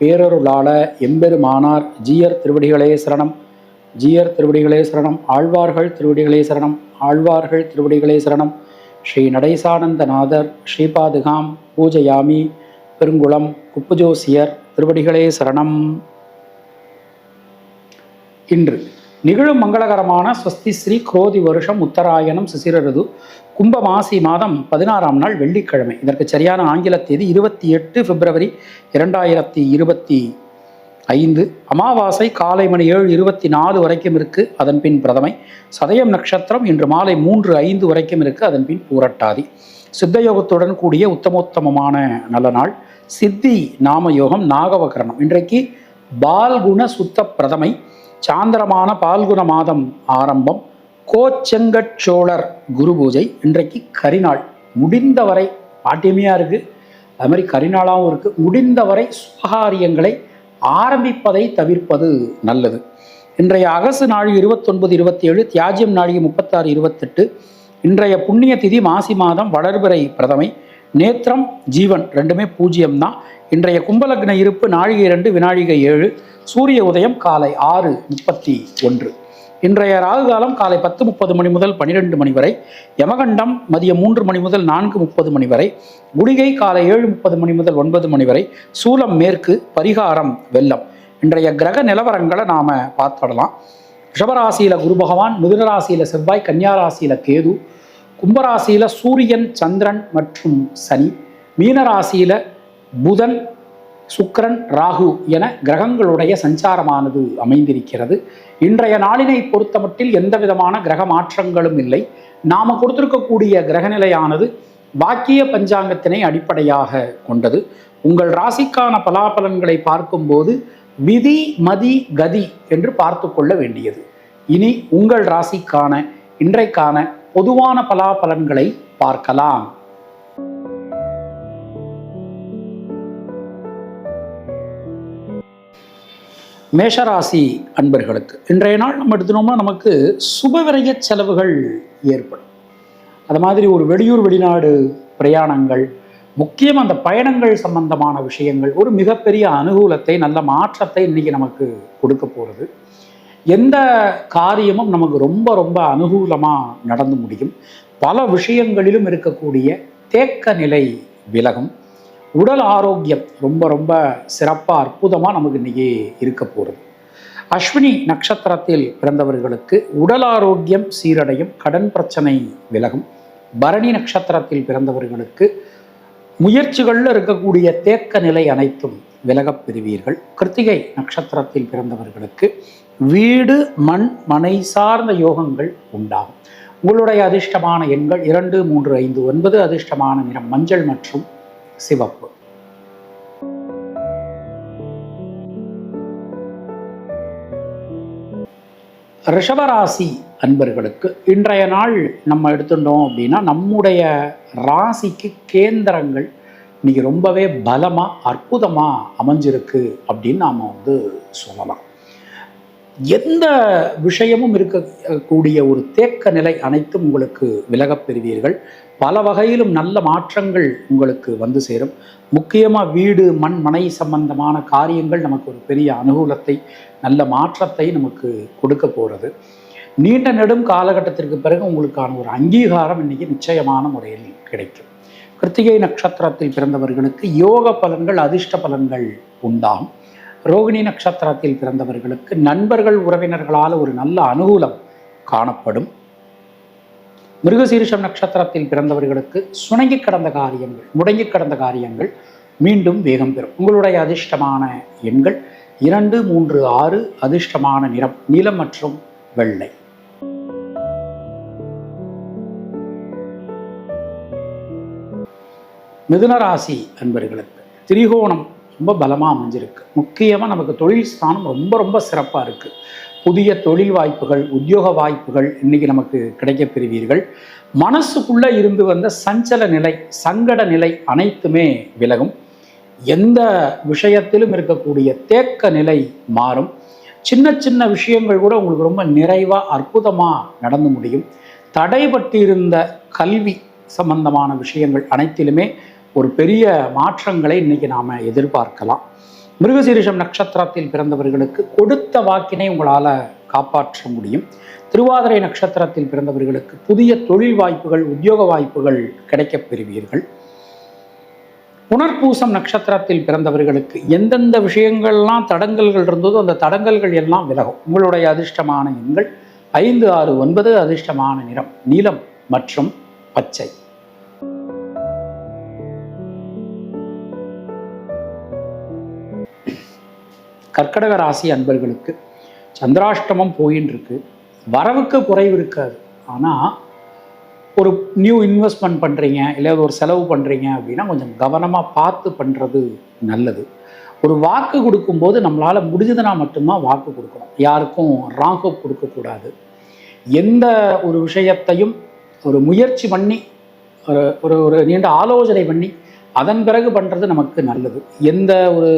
பேரருளாள எம்பெருமானார் ஜீயர் திருவடிகளே சரணம். ஜீயர் திருவடிகளே சரணம். ஆழ்வார்கள் திருவடிகளே சரணம். ஆழ்வார்கள் திருவடிகளே சரணம். ஸ்ரீ நடேசானந்தநாதர் ஸ்ரீபாதுகாம் பூஜயாமி பெருங்குளம் குப்புஜோசியர் திருவடிகளே சரணம். இன்று நிகழும் மங்களகரமான ஸ்வஸ்தி ஸ்ரீ குரோதி வருஷம் உத்தராயணம் சிசிரருது கும்ப மாசி மாதம் பதினாறாம் நாள் வெள்ளிக்கிழமை. இதற்கு சரியான ஆங்கில தேதி இருபத்தி எட்டு பிப்ரவரி இரண்டாயிரத்தி இருபத்தி ஐந்து. அமாவாசை காலை மணி ஏழு இருபத்தி நாலு வரைக்கும் இருக்கு அதன் பின் பிரதமை. சதயம் நட்சத்திரம் இன்று மாலை மூன்று ஐந்து வரைக்கும் இருக்கு அதன் பின் பூரட்டாதி. சித்தயோகத்துடன் கூடிய உத்தமோத்தமமான நல்ல நாள். சித்தி நாமயோகம் நாகவகரணம். இன்றைக்கு பால்குண சுத்த பிரதமை. சாந்திரமான பால்குண மாதம் ஆரம்பம். கோச்செங்கச்சோழர் குரு பூஜை இன்றைக்கு கரிநாள். முடிந்தவரை பாட்டியமையாக இருக்குது அது மாதிரி கரிநாளாகவும் இருக்குது முடிந்தவரை சுபகாரியங்களை ஆரம்பிப்பதை தவிர்ப்பது நல்லது. இன்றைய அகசு நாழிகை இருபத்தொன்பது இருபத்தி ஏழு தியாஜ்யம் நாழிகை முப்பத்தாறு இருபத்தெட்டு இன்றைய புண்ணிய திதி மாசி மாதம் வளர்பிறை பிரதமை நேத்திரம் ஜீவன் ரெண்டுமே பூஜ்ஜியம் தான் இன்றைய கும்பலக்ன இருப்பு நாழிகை ரெண்டு வினாழிகை ஏழு சூரிய உதயம் காலை ஆறு முப்பத்தி ஒன்று. இன்றைய ராகு காலம் காலை பத்து முப்பது மணி முதல் பன்னிரெண்டு மணி வரை யமகண்டம் மதியம் மூன்று மணி முதல் நான்கு முப்பது மணி வரை குடிகை காலை ஏழு முப்பது மணி முதல் ஒன்பது மணி வரை சூலம் மேற்கு பரிகாரம் வெள்ளம். இன்றைய கிரக நிலவரங்களை நாம பார்த்துடலாம். ரிஷபராசியில குரு பகவான் மிதுனராசியில செவ்வாய் கன்னியாராசியில கேது கும்பராசியில சூரியன் சந்திரன் மற்றும் சனி மீனராசியில புதன் சுக்கரன் ராகு என கிரகங்களுடைய சஞ்சாரமானது அமைந்திருக்கிறது. இன்றைய நாளினை பொறுத்தமட்டில் எந்த விதமான கிரக மாற்றங்களும் இல்லை. நாம கொடுத்திருக்கக்கூடிய கிரகநிலையானது வாக்கிய பஞ்சாங்கத்தினை அடிப்படையாக கொண்டது. உங்கள் ராசிக்கான பலாபலன்களை பார்க்கும்போது விதி மதி கதி என்று பார்த்து கொள்ள வேண்டியது. இனி உங்கள் ராசிக்கான இன்றைக்கான பொதுவான பலாபலன்களை பார்க்கலாம். மேஷராசி அன்பர்களுக்கு இன்றைய நாள் நம்ம எடுத்துனோம்னா நமக்கு சுபவிரய செலவுகள் ஏற்படும். அது மாதிரி ஒரு வெளியூர் வெளிநாடு பிரயாணங்கள் முக்கியம் அந்த பயணங்கள் சம்பந்தமான விஷயங்கள் ஒரு மிகப்பெரிய அனுகூலத்தை நல்ல மாற்றத்தை இன்னைக்கு நமக்கு கொடுக்க போகிறது எந்த காரியமும் நமக்கு ரொம்ப ரொம்ப அனுகூலமாக நடந்து முடியும். பல விஷயங்களிலும் இருக்கக்கூடிய தேக்க நிலை விலகும். உடல் ஆரோக்கியம் ரொம்ப ரொம்ப சிறப்பாக அற்புதமாக நமக்கு இன்றைக்கி இருக்க போகிறது அஸ்வினி நட்சத்திரத்தில் பிறந்தவர்களுக்கு உடல் ஆரோக்கியம் சீரடையும் கடன் பிரச்சனை விலகும். பரணி நட்சத்திரத்தில் பிறந்தவர்களுக்கு முயற்சிகளில் இருக்கக்கூடிய தேக்க நிலை அனைத்தும் விலகப் பெறுவீர்கள். கிருத்திகை நட்சத்திரத்தில் பிறந்தவர்களுக்கு வீடு மண் மனை சார்ந்த யோகங்கள் உண்டாகும். உங்களுடைய அதிர்ஷ்டமான எண்கள் இரண்டு மூன்று ஐந்து ஒன்பது அதிர்ஷ்டமான நிறம் மஞ்சள் மற்றும் சிவப்பு. ரிஷபராசி அன்பர்களுக்கு இன்றைய நாள் நம்ம எடுத்துட்டோம் அப்படின்னா நம்முடைய ராசிக்கு கேந்திரங்கள் இன்னைக்கு ரொம்பவே பலமாக அற்புதமாக அமைஞ்சிருக்கு அப்படின்னு நாம் வந்து சொல்லலாம். எந்த விஷயமும் இருக்கக்கூடிய ஒரு தேக்க நிலை அனைத்தும் உங்களுக்கு விலகப் பெறுவீர்கள். பல வகையிலும் நல்ல மாற்றங்கள் உங்களுக்கு வந்து சேரும். முக்கியமாக வீடு மண் மனை சம்பந்தமான காரியங்கள் நமக்கு ஒரு பெரிய அனுகூலத்தை நல்ல மாற்றத்தை நமக்கு கொடுக்க போகிறது நீண்ட நெடும் காலகட்டத்திற்கு பிறகு உங்களுக்கான ஒரு அங்கீகாரம் இன்னைக்கு நிச்சயமான முறையில் கிடைக்கும். கிருத்திகை நட்சத்திரத்தில் பிறந்தவர்களுக்கு யோக பலன்கள் அதிர்ஷ்ட பலன்கள் உண்டாகும். ரோகிணி நட்சத்திரத்தில் பிறந்தவர்களுக்கு நண்பர்கள் உறவினர்களால் ஒரு நல்ல அனுகூலம் காணப்படும். மிருகசீரிஷம் நட்சத்திரத்தில் பிறந்தவர்களுக்கு சுணங்கி கடந்த காரியங்கள் முடங்கி கடந்த காரியங்கள் மீண்டும் வேகம் பெறும். உங்களுடைய அதிர்ஷ்டமான எண்கள் இரண்டு மூன்று ஆறு அதிர்ஷ்டமான நிறம் நீலம் மற்றும் வெள்ளை. மிதுனராசி அன்பர்களுக்கு திரிகோணம் ரொம்ப பலமாக அமைஞ்சிருக்கு. முக்கியமாக நமக்கு தொழில் ஸ்தானம் ரொம்ப ரொம்ப சிறப்பாக இருக்குது புதிய தொழில் வாய்ப்புகள் உத்தியோக வாய்ப்புகள் இன்னைக்கு நமக்கு கிடைக்க பெறுவீர்கள். மனசுக்குள்ளே இருந்து வந்த சஞ்சல நிலை சங்கட நிலை அனைத்துமே விலகும். எந்த விஷயத்திலும் இருக்கக்கூடிய தேக்க நிலை மாறும். சின்ன சின்ன விஷயங்கள் கூட உங்களுக்கு ரொம்ப நிறைவாக அற்புதமாக நடந்து முடியும். தடைபட்டிருந்த கல்வி சம்பந்தமான விஷயங்கள் அனைத்திலுமே ஒரு பெரிய மாற்றங்களை இன்னைக்கு நாம எதிர்பார்க்கலாம். மிருகசீரிஷம் நட்சத்திரத்தில் பிறந்தவர்களுக்கு கொடுத்த வாக்கினை உங்களால் காப்பாற்ற முடியும். திருவாதிரை நட்சத்திரத்தில் பிறந்தவர்களுக்கு புதிய தொழில் வாய்ப்புகள் உத்தியோக வாய்ப்புகள் கிடைக்கப் பெறுவீர்கள். புனர்பூசம் நட்சத்திரத்தில் பிறந்தவர்களுக்கு எந்தெந்த விஷயங்கள்லாம் தடங்கல்கள் இருந்ததோ அந்த தடங்கல்கள் எல்லாம் விலகும். உங்களுடைய அதிர்ஷ்டமான எண்கள் ஐந்து ஆறு ஒன்பது அதிர்ஷ்டமான நிறம் நீலம் மற்றும் பச்சை. கர்க்கடக ராசி அன்பர்களுக்கு சந்திராஷ்டமம் போயின்னு இருக்கு வரவுக்கு குறைவு இருக்காது. ஆனால் ஒரு நியூ இன்வெஸ்ட்மெண்ட் பண்ணுறீங்க இல்லை ஒரு செலவு பண்ணுறீங்க அப்படின்னா கொஞ்சம் கவனமாக பார்த்து பண்ணுறது நல்லது. ஒரு வாக்கு கொடுக்கும்போது நம்மளால் முடிஞ்சதுன்னா மட்டும்தான் வாக்கு கொடுக்கணும். யாருக்கும் ராங்கப் கொடுக்கக்கூடாது. எந்த ஒரு விஷயத்தையும் ஒரு முயற்சி பண்ணி ஒரு ஒரு ஒரு நீண்ட ஆலோசனை பண்ணி அதன் பிறகு பண்ணுறது நமக்கு நல்லது. எந்த ஒரு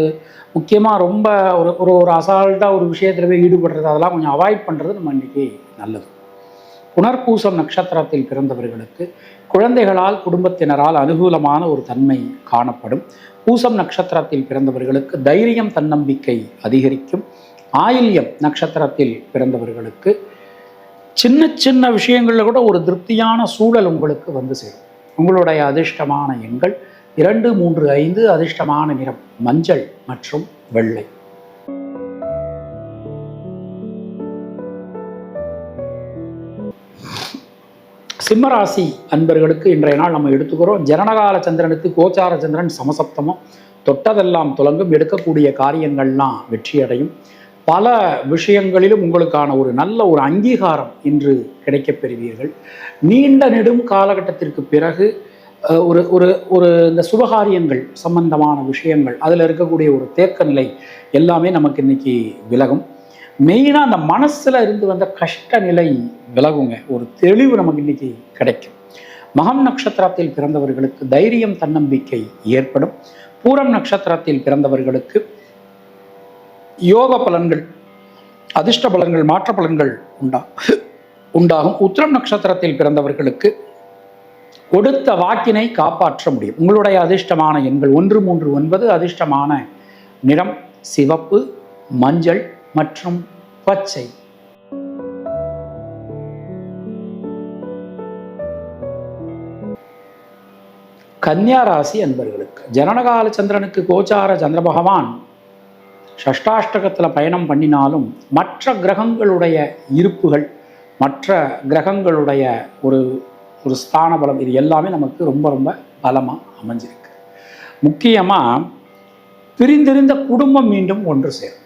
முக்கியமாக ரொம்ப ஒரு ஒரு ஒரு அசால்ட்டாக ஒரு விஷயத்தில் போய் ஈடுபடுறது அதெல்லாம் கொஞ்சம் அவாய்ட் பண்ணுறது நம்ம இன்றைக்கி நல்லது. புனர்பூசம் நட்சத்திரத்தில் பிறந்தவர்களுக்கு குழந்தைகளால் குடும்பத்தினரால் அனுகூலமான ஒரு தன்மை காணப்படும். பூசம் நட்சத்திரத்தில் பிறந்தவர்களுக்கு தைரியம் தன்னம்பிக்கை அதிகரிக்கும். ஆயில்யம் நட்சத்திரத்தில் பிறந்தவர்களுக்கு சின்ன சின்ன விஷயங்களில் கூட ஒரு திருப்தியான சூழல் உங்களுக்கு வந்து சேரும். உங்களுடைய அதிர்ஷ்டமான எண்கள் இரண்டு மூன்று ஐந்து அதிர்ஷ்டமான நிறம் மஞ்சள் மற்றும் வெள்ளை. சிம்மராசி அன்பர்களுக்கு இன்றைய நாள் நம்ம எடுத்துக்கிறோம். ஜனனகால சந்திரனுக்கு கோச்சார சந்திரன் சமசப்தமும். தொட்டதெல்லாம் துலங்கும். எடுக்கக்கூடிய காரியங்கள்லாம் வெற்றியடையும். பல விஷயங்களிலும் உங்களுக்கான ஒரு நல்ல ஒரு அங்கீகாரம் இன்று கிடைக்கப் பெறுவீர்கள். நீண்ட நெடும் காலகட்டத்திற்கு பிறகு ஒரு ஒரு ஒரு இந்த சுபகாரியங்கள் சம்பந்தமான விஷயங்கள் அதில் இருக்கக்கூடிய ஒரு தேக்க நிலை எல்லாமே நமக்கு இன்னைக்கு விலகும். மெயினாக அந்த மனசில் இருந்து வந்த கஷ்ட நிலை விலகுங்க. ஒரு தெளிவு நமக்கு இன்னைக்கு கிடைக்கும். மகம் நட்சத்திரத்தில் பிறந்தவர்களுக்கு தைரியம் தன்னம்பிக்கை ஏற்படும். பூரம் நட்சத்திரத்தில் பிறந்தவர்களுக்கு யோக பலன்கள் அதிர்ஷ்ட பலன்கள் மாற்ற பலன்கள் உண்டா உண்டாகும். உத்திரம் நட்சத்திரத்தில் பிறந்தவர்களுக்கு கொடுத்த வாக்கினை காப்பாற்ற முடியும். உங்களுடைய அதிர்ஷ்டமான எண்கள் ஒன்று மூன்று ஒன்பது அதிர்ஷ்டமான நிறம் சிவப்பு மஞ்சள் மற்றும் பச்சை. கன்னியாராசி அன்பர்களுக்கு ஜனனகால சந்திரனுக்கு கோச்சார சந்திர பகவான் ஷஷ்டாஷ்டகத்தில் பயணம் பண்ணினாலும் மற்ற கிரகங்களுடைய இருப்புகள் மற்ற கிரகங்களுடைய ஒரு ஒரு ஸ்தான பலம் இது எல்லாமே நமக்கு ரொம்ப ரொம்ப பலமாக அமைஞ்சிருக்கு. முக்கியமாக பிரிந்திருந்த குடும்பம் மீண்டும் ஒன்று சேரும்.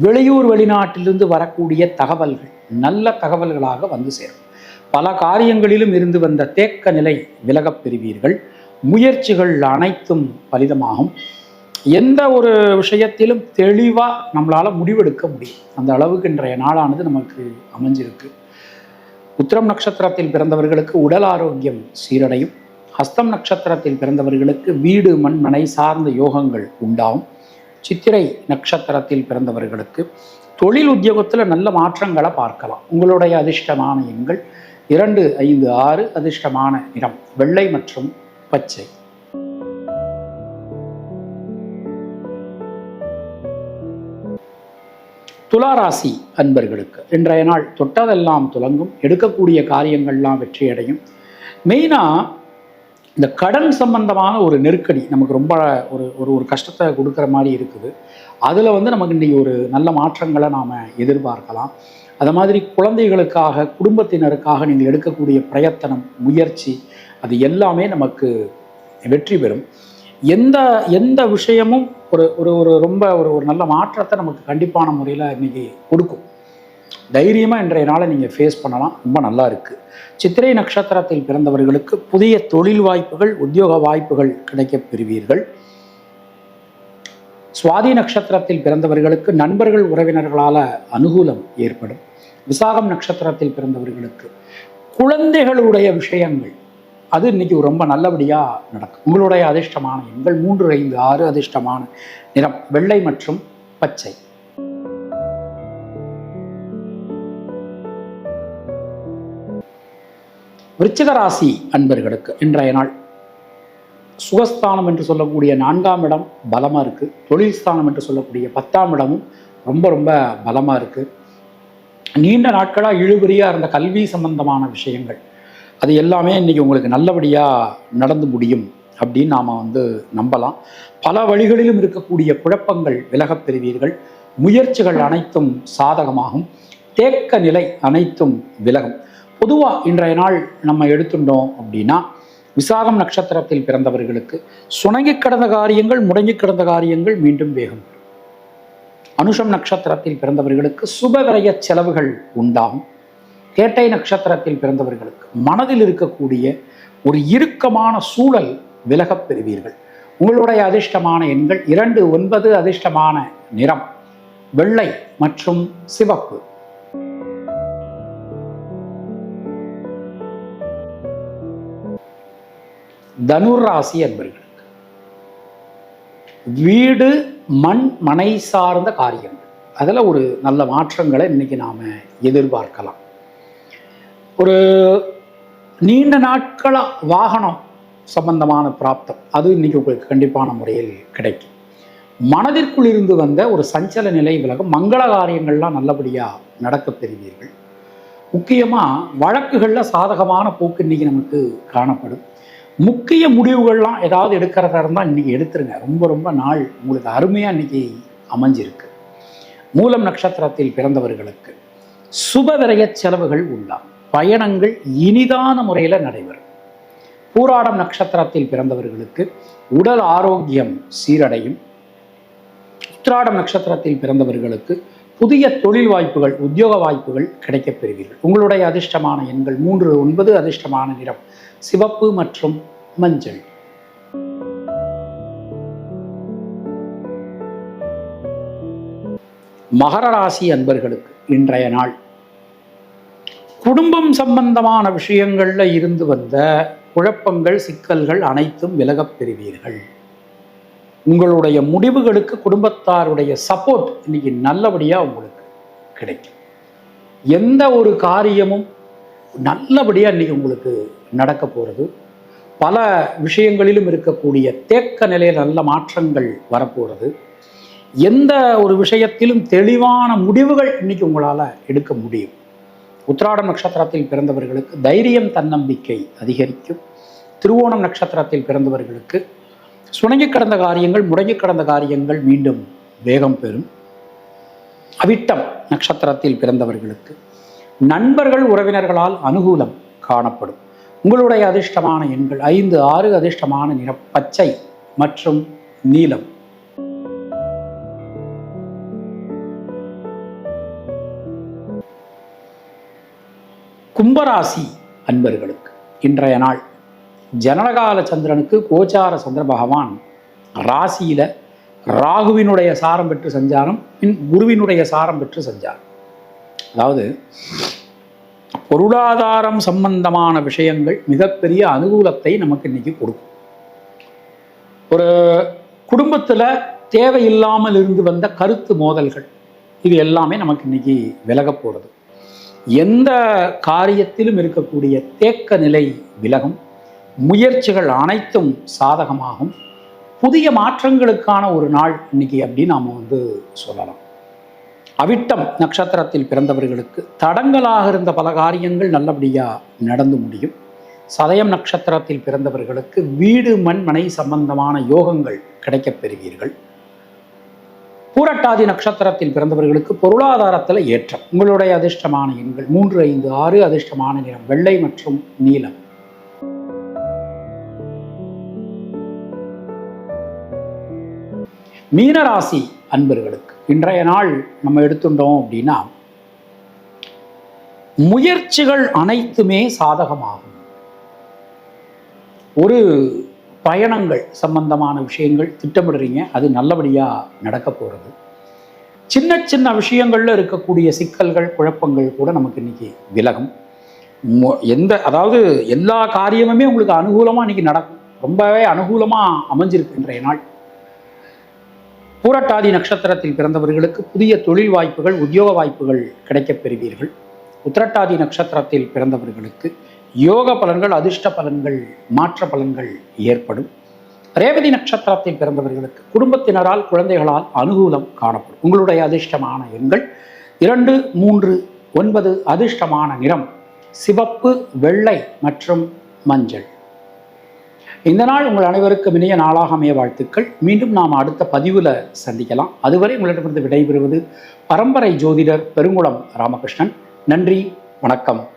வெளியூர் வெளிநாட்டிலிருந்து வரக்கூடிய தகவல்கள் நல்ல தகவல்களாக வந்து சேரும். பல காரியங்களிலும் இருந்து வந்த தேக்க நிலை விலகப் பெறுவீர்கள். முயற்சிகள் அனைத்தும் பலிதமாகும். எந்த ஒரு விஷயத்திலும் தெளிவாக நம்மளால் முடிவெடுக்க முடியும். அந்த அளவுக்கு இன்றைய நாளானது நமக்கு அமைஞ்சிருக்கு. உத்திரம் நட்சத்திரத்தில் பிறந்தவர்களுக்கு உடல் ஆரோக்கியம் சீரடையும். ஹஸ்தம் நட்சத்திரத்தில் பிறந்தவர்களுக்கு வீடு மண் மனை சார்ந்த யோகங்கள் உண்டாகும். சித்திரை நட்சத்திரத்தில் பிறந்தவர்களுக்கு தொழில் உத்தியோகத்தில் நல்ல மாற்றங்களை பார்க்கலாம். உங்களுடைய அதிர்ஷ்டமான எண்கள் இரண்டு ஐந்து ஆறு அதிர்ஷ்டமான நிறம் வெள்ளை மற்றும் பச்சை. துளாராசி அன்பர்களுக்கு இன்றைய நாள் தொட்டதெல்லாம் துலங்கும் எடுக்கக்கூடிய காரியங்கள்லாம் வெற்றியடையும். மெயினாக இந்த கடன் சம்பந்தமான ஒரு நெருக்கடி நமக்கு ரொம்ப ஒரு ஒரு ஒரு கஷ்டத்தை கொடுக்குற மாதிரி இருக்குது. அதில் வந்து நமக்கு இன்றைக்கி ஒரு நல்ல மாற்றங்களை நாம் எதிர்பார்க்கலாம். அது மாதிரி குழந்தைகளுக்காக குடும்பத்தினருக்காக நீங்கள் எடுக்கக்கூடிய பிரயத்தனம் முயற்சி அது எல்லாமே நமக்கு வெற்றி பெறும். எந்த எந்த விஷயமும் ஒரு ஒரு ஒரு ரொம்ப ஒரு ஒரு நல்ல மாற்றத்தை நமக்கு கண்டிப்பான முறையில் இன்றைக்கி கொடுக்கும். தைரியமாக இன்றைய நாளை நீங்கள் ஃபேஸ் பண்ணலாம். ரொம்ப நல்லா இருக்குது சித்திரை நட்சத்திரத்தில் பிறந்தவர்களுக்கு புதிய தொழில் வாய்ப்புகள் உத்தியோக வாய்ப்புகள் கிடைக்கப் பெறுவீர்கள். சுவாதி நட்சத்திரத்தில் பிறந்தவர்களுக்கு நண்பர்கள் உறவினர்களால் அனுகூலம் ஏற்படும். விசாகம் நட்சத்திரத்தில் பிறந்தவர்களுக்கு குழந்தைகளுடைய விஷயங்கள் அது இன்னைக்கு ரொம்ப நல்லபடியாக நடக்கும். உங்களுடைய அதிர்ஷ்டமான எண்கள் மூன்று ஐந்து ஆறு அதிர்ஷ்டமான நிறம் வெள்ளை மற்றும் பச்சை. விருச்சிகராசி அன்பர்களுக்கு இன்றைய நாள் சுகஸ்தானம் என்று சொல்லக்கூடிய நான்காம் இடம் பலமாக இருக்குது தொழில் ஸ்தானம் என்று சொல்லக்கூடிய பத்தாம் இடமும் ரொம்ப ரொம்ப பலமாக இருக்குது நீண்ட நாட்களாக இழுபறியாக இருந்த கல்வி சம்பந்தமான விஷயங்கள் அது எல்லாமே இன்றைக்கி உங்களுக்கு நல்லபடியாக நடந்து முடியும் அப்படின்னு நாம் வந்து நம்பலாம். பல வழிகளிலும் இருக்கக்கூடிய குழப்பங்கள் விலகப் பெறுவீர்கள். முயற்சிகள் அனைத்தும் சாதகமாகும். தேக்க நிலை அனைத்தும் விலகும். பொதுவாக இன்றைய நாள் நம்ம எடுத்துட்டோம் அப்படின்னா விசாகம் நட்சத்திரத்தில் பிறந்தவர்களுக்கு சுணங்கி கிடந்த காரியங்கள் முடங்கி கிடந்த காரியங்கள் மீண்டும் வேகம். அனுஷம் நட்சத்திரத்தில் பிறந்தவர்களுக்கு சுப செலவுகள் உண்டாகும். கேட்டை நட்சத்திரத்தில் பிறந்தவர்களுக்கு மனதில் இருக்கக்கூடிய ஒரு இறுக்கமான சூழல் விலகப் பெறுவீர்கள். உங்களுடைய அதிர்ஷ்டமான எண்கள் இரண்டு ஒன்பது அதிர்ஷ்டமான நிறம் வெள்ளை மற்றும் சிவப்பு. தனுர் ராசி வீடு மண் மனை சார்ந்த காரியங்கள். அதில் ஒரு நல்ல மாற்றங்களை இன்னைக்கு நாம் எதிர்பார்க்கலாம். ஒரு நீண்ட நாட்களாக வாகனம் சம்பந்தமான பிராப்தம். அது இன்னைக்கு உங்களுக்கு கண்டிப்பான முறையில் கிடைக்கும். மனதிற்குள் இருந்து வந்த ஒரு சஞ்சல நிலை விலகம். மங்கள காரியங்கள்லாம் நல்லபடியாக நடக்க பெறுவீர்கள். முக்கியமாக வழக்குகளில் சாதகமான போக்கு இன்னைக்கு நமக்கு காணப்படும். முக்கிய முடிவுகள்லாம் ஏதாவது எடுக்கிறதா இருந்தால் இன்றைக்கி எடுத்துருங்க. ரொம்ப ரொம்ப நாள் உங்களுக்கு அருமையாக இன்றைக்கி அமைஞ்சிருக்கு. மூலம் நட்சத்திரத்தில் பிறந்தவர்களுக்கு சுப செலவுகள் உண்டாம் பயணங்கள் இனிதான முறையில் நடைபெறும். பூராடம் நட்சத்திரத்தில் பிறந்தவர்களுக்கு உடல் ஆரோக்கியம் சீரடையும். உத்திராடம் நட்சத்திரத்தில் பிறந்தவர்களுக்கு புதிய தொழில் வாய்ப்புகள் உத்தியோக வாய்ப்புகள் கிடைக்கப் பெறுவீர்கள். உங்களுடைய அதிர்ஷ்டமான எண்கள் மூன்று ஒன்பது அதிர்ஷ்டமான நிறம் சிவப்பு மற்றும் மஞ்சள். மகர ராசி அன்பர்களுக்கு இன்றைய நாள் குடும்பம் சம்பந்தமான விஷயங்களில் இருந்து வந்த குழப்பங்கள் சிக்கல்கள் அனைத்தும் விலகப் பெறுவீர்கள். உங்களுடைய முடிவுகளுக்கு குடும்பத்தாருடைய சப்போர்ட் இன்னைக்கு நல்லபடியாக உங்களுக்கு கிடைக்கும். எந்த ஒரு காரியமும் நல்லபடியாக இன்னைக்கு உங்களுக்கு நடக்க போகிறது பல விஷயங்களிலும் இருக்கக்கூடிய தேக்க நிலையில் நல்ல மாற்றங்கள் வரப்போகிறது எந்த ஒரு விஷயத்திலும் தெளிவான முடிவுகள் இன்னைக்கு உங்களால் எடுக்க முடியும். உத்திராடம் நட்சத்திரத்தில் பிறந்தவர்களுக்கு தைரியம் தன்னம்பிக்கை அதிகரிக்கும். திருவோணம் நட்சத்திரத்தில் பிறந்தவர்களுக்கு சுணங்கி கடந்த காரியங்கள் முடங்கி கடந்த காரியங்கள் மீண்டும் வேகம் பெறும். அவிட்டம் நட்சத்திரத்தில் பிறந்தவர்களுக்கு நண்பர்கள் உறவினர்களால் அனுகூலம் காணப்படும். உங்களுடைய அதிர்ஷ்டமான எண்கள் ஐந்து ஆறு அதிர்ஷ்டமான நிறம் பச்சை மற்றும் நீலம். கும்பராசி அன்பர்களுக்கு இன்றைய நாள். ஜனனகால சந்திரனுக்கு கோச்சார சந்திர பகவான் ராசியில ராகுவினுடைய சாரம் பெற்று சஞ்சாரம் பின் குருவினுடைய சாரம் பெற்று சஞ்சாரம். அதாவது பொருளாதாரம் சம்பந்தமான விஷயங்கள் மிகப்பெரிய அனுகூலத்தை நமக்கு இன்னைக்கு கொடுக்கும். ஒரு குடும்பத்தில் தேவையில்லாமல் இருந்து வந்த கருத்து மோதல்கள் இது எல்லாமே நமக்கு இன்னைக்கு விலகப் போகிறது எந்த காரியத்திலும் இருக்கக்கூடிய தேக்க நிலை விலகும் முயற்சிகள் அனைத்தும் சாதகமாகும். புதிய மாற்றங்களுக்கான ஒரு நாள் இன்னைக்கு அப்படின்னு நாம் வந்து சொல்லலாம். அவிட்டம் நட்சத்திரத்தில் பிறந்தவர்களுக்கு தடங்கலாக இருந்த பல காரியங்கள் நல்லபடியாக நடந்து முடியும். சதயம் நட்சத்திரத்தில் பிறந்தவர்களுக்கு வீடு மண் மனை சம்பந்தமான யோகங்கள் கிடைக்கப் பெறுவீர்கள். பூரட்டாதி நட்சத்திரத்தில் பிறந்தவர்களுக்கு பொருளாதாரத்தில் ஏற்றம். உங்களுடைய அதிர்ஷ்டமான எண்கள் மூன்று ஐந்து ஆறு அதிர்ஷ்டமான நிறம் வெள்ளை மற்றும் நீலம். மீனராசி அன்பர்களுக்கு இன்றைய நாள் நம்ம எடுத்துட்டோம் அப்படின்னா முயற்சிகள் அனைத்துமே சாதகமாகும். ஒரு பயணங்கள் சம்பந்தமான விஷயங்கள் திட்டமிடுறீங்க அது நல்லபடியாக நடக்க போகிறது சின்ன சின்ன விஷயங்களில் இருக்கக்கூடிய சிக்கல்கள் குழப்பங்கள் கூட நமக்கு இன்னைக்கு விலகும். மொ- எந்த அதாவது எல்லா காரியமுமே உங்களுக்கு அனுகூலமாக இன்னைக்கு நடக்கும். ரொம்பவே அனுகூலமாக அமைஞ்சிருக்கு இன்றைய நாள். பூரட்டாதி நட்சத்திரத்தில் பிறந்தவர்களுக்கு புதிய தொழில் வாய்ப்புகள் உத்தியோக வாய்ப்புகள் கிடைக்கப் பெறுவீர்கள். உத்திரட்டாதி நட்சத்திரத்தில் பிறந்தவர்களுக்கு யோக பலன்கள் அதிர்ஷ்ட பலன்கள் மாற்ற பலன்கள் ஏற்படும். ரேவதி நட்சத்திரத்தில் பிறந்தவர்களுக்கு குடும்பத்தினரால் குழந்தைகளால் அனுகூலம் காணப்படும். உங்களுடைய அதிர்ஷ்டமான எண்கள் இரண்டு மூன்று ஒன்பது அதிர்ஷ்டமான நிறம் சிவப்பு வெள்ளை மற்றும் மஞ்சள். இந்த நாள் உங்கள் அனைவருக்கும் இனிய நாளாக அமைய வாழ்த்துக்கள். மீண்டும் நாம் அடுத்த பதிவில் சந்திக்கலாம். அதுவரை உங்களிடமிருந்து விடைபெறுவது பரம்பரை ஜோதிடர் பெருங்குளம் ராமகிருஷ்ணன். நன்றி வணக்கம்.